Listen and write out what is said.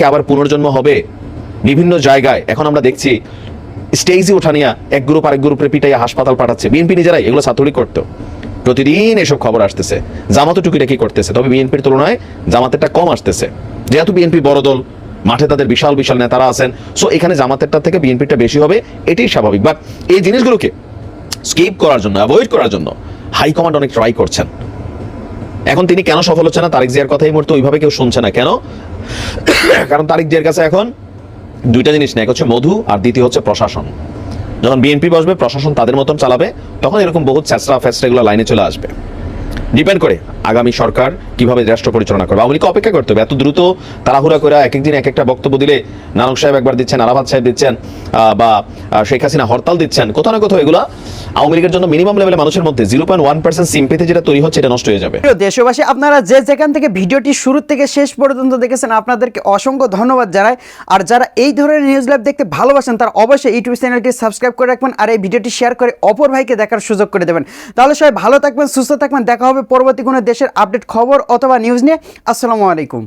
কে আবার পুনর্জন্ম হবে। বিভিন্ন জায়গায়, এখন আমরা দেখছি স্টেজে ওঠা নিয়ে এক গ্রুপ আরেক গ্রুপের পিটাইয়া হাসপাতাল পাঠাচ্ছে। বিএনপি নিজেরাই এগুলো ছাত্রলীগ করতো। প্রতিদিন এসব খবর আসতেছে। জামাতও টুকিটাকি করতেছে? তবে বিএনপির তুলনায় জামাতেরটা কম আসতেছে। যেহেতু বিএনপি বড় দল, মাঠে তাদের বিশাল বিশাল নেতারা আছেন সো এখানে জামাতেরটা থেকে বিএনপিটা বেশি হবে, এটাই স্বাভাবিক। বাট এই জিনিসগুলোকে স্কিপ করার জন্য অ্যাভয়েড করার জন্য হাইকমান্ড অনেক ট্রাই করছেন। এখন তিনি কেন সফল হচ্ছে না? তারিক জিয়ার কথা এই মুহূর্তে ওইভাবে কেউ শুনছে না। কেন? কারণ তারিক জিয়ার কাছে এখন দুইটা জিনিস নেই। এক হচ্ছে মধু, আর দ্বিতীয় হচ্ছে প্রশাসন। যখন বিএনপি বসবে, প্রশাসন তাদের মতন চালাবে, তখন এরকম বহুত চ্যাচরা ফ্যাচরা লাইনে চলে আসবে। ডিপেন্ড করে আগামী সরকার কীভাবে রাষ্ট্র পরিচালনা করবে। আওয়ামী অপেক্ষা করতে হবে। এত দ্রুত তাড়াহুড়া করে এক একদিন এক একটা বক্তব্য দিলে নানক সাহেব একবার দিচ্ছেন, আরাফাত সাহেব দিচ্ছেন বা শেখ হাসিনা হরতাল দিচ্ছেন, কোথাও না কোথাও এগুলো আওয়ামী লীগের জন্য মিনিমাম লেভেলে মানুষের মধ্যে জিরো পয়েন্ট ওয়ান পার্সেন্ট সিম্পেতে যেটা তৈরি হচ্ছে, এটা নষ্ট হয়ে যাবে। দেশবাসী, আপনারা যে যেখান থেকে ভিডিওটি শুরু থেকে শেষ পর্যন্ত দেখেছেন, আপনাদেরকে অসংখ্য ধন্যবাদ জানাই। আর যারা এই ধরনের নিউজ লাইভ দেখতে ভালোবাসেন, তারা অবশ্যই ইউটিউব চ্যানেলটি সাবস্ক্রাইব করে রাখবেন আর এই ভিডিওটি শেয়ার করে অপর ভাইকে দেখার সুযোগ করে দেবেন। তাহলে সবাই ভালো থাকবেন, সুস্থ থাকবেন। দেখা হবে পরবর্তী কোনো দেশের আপডেট খবর অথবা নিউজ নিয়ে। আসসালামু আলাইকুম।